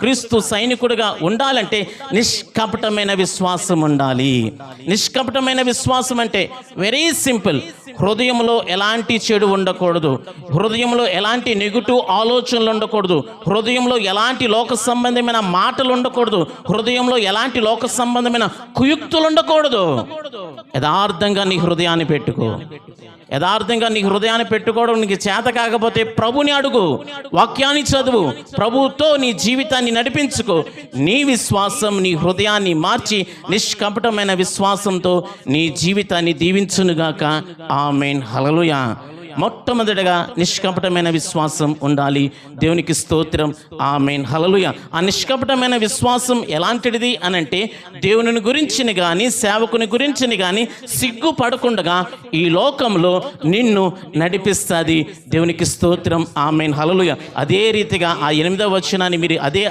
క్రీస్తు సైనికుడిగా ఉండాలంటే నిష్కపటమైన విశ్వాసం ఉండాలి. నిష్కపటమైన విశ్వాసం అంటే వెరీ సింపుల్ హృదయంలో ఎలాంటి చెడు ఉండకూడదు. హృదయంలో ఎలాంటి నెగిటివ్ ఆలోచనలు ఉండకూడదు. హృదయంలో ఎలాంటి లోక సంబంధమైన మాటలు ఉండకూడదు. హృదయంలో ఎలాంటి లోక సంబంధమైన కుయుక్తులు ఉండకూడదు. యథార్థంగా నీ హృదయాన్ని పెట్టుకో. యథార్థంగా నీ హృదయాన్ని పెట్టుకోవడం నీకు చేత కాకపోతే ప్రభుని అడుగు వాక్యాన్ని చదువు. ప్రభుతో నీ జీవితాన్ని నడిపించుకో. నీ విశ్వాసం నీ హృదయాన్ని మార్చి నిష్కపటమైన విశ్వాసంతో నీ జీవితాన్ని దీవించునుగాక. ఆమెన్. హలలుయా మొట్టమొదటిగా నిష్కపటమైన విశ్వాసం ఉండాలి. దేవునికి స్తోత్రం. ఆమెన్. హలలుయ ఆ నిష్కపటమైన విశ్వాసం ఎలాంటిది అని అంటే దేవుని గురించిని కానీ సేవకుని గురించిని కానీ సిగ్గుపడకుండగా ఈ లోకంలో నిన్ను నడిపిస్తుంది దేవునికి స్తోత్రం. ఆమెన్. హలలుయ అదే రీతిగా ఆ ఎనిమిదవ వచనాన్ని మీరు అదే